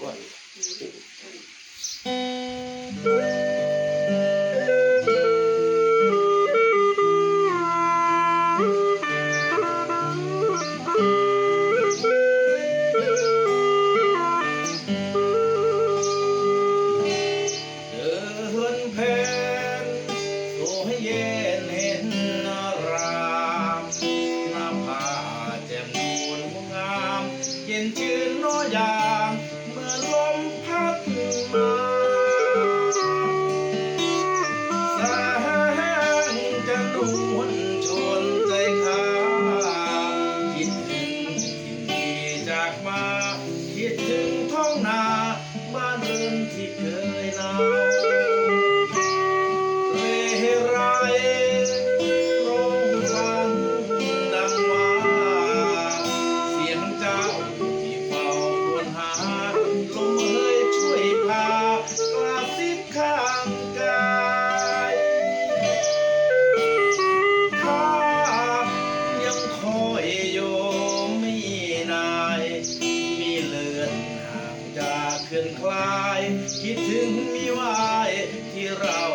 one two three ็นชื่นโนยา คิดถึงมีวายที่เรา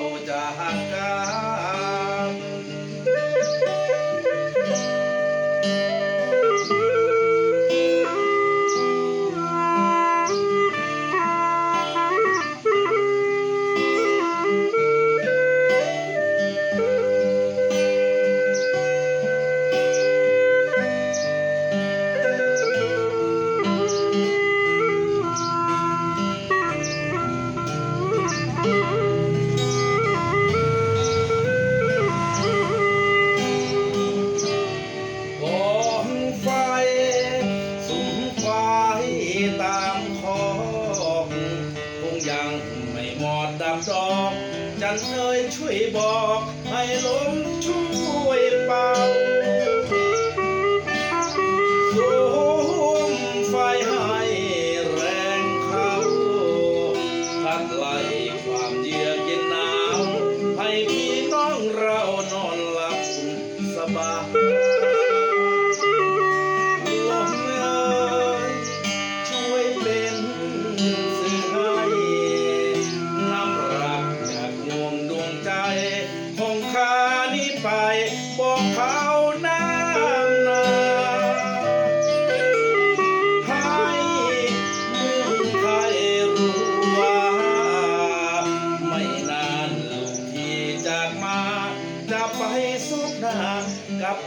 บอกให้ลมช่วยเป่า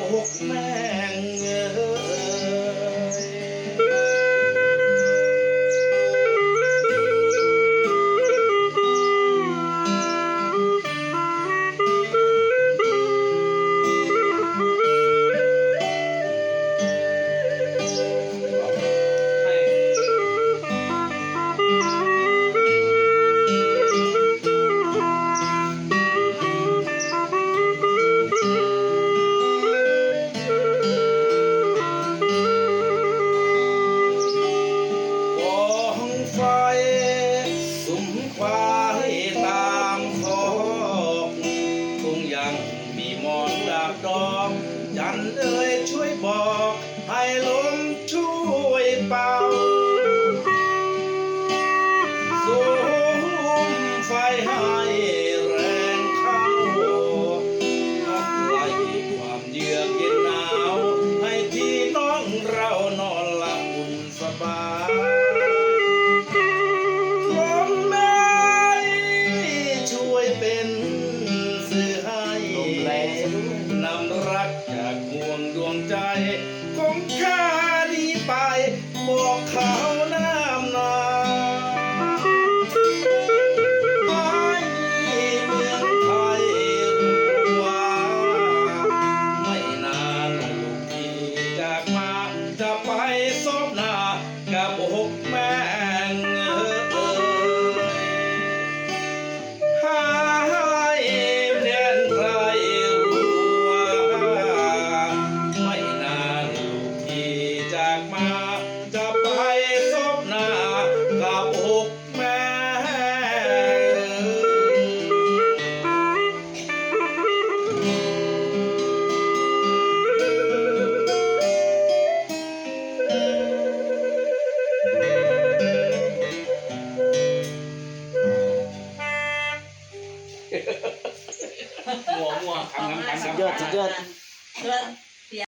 อกแม่ง more power. มัวมัว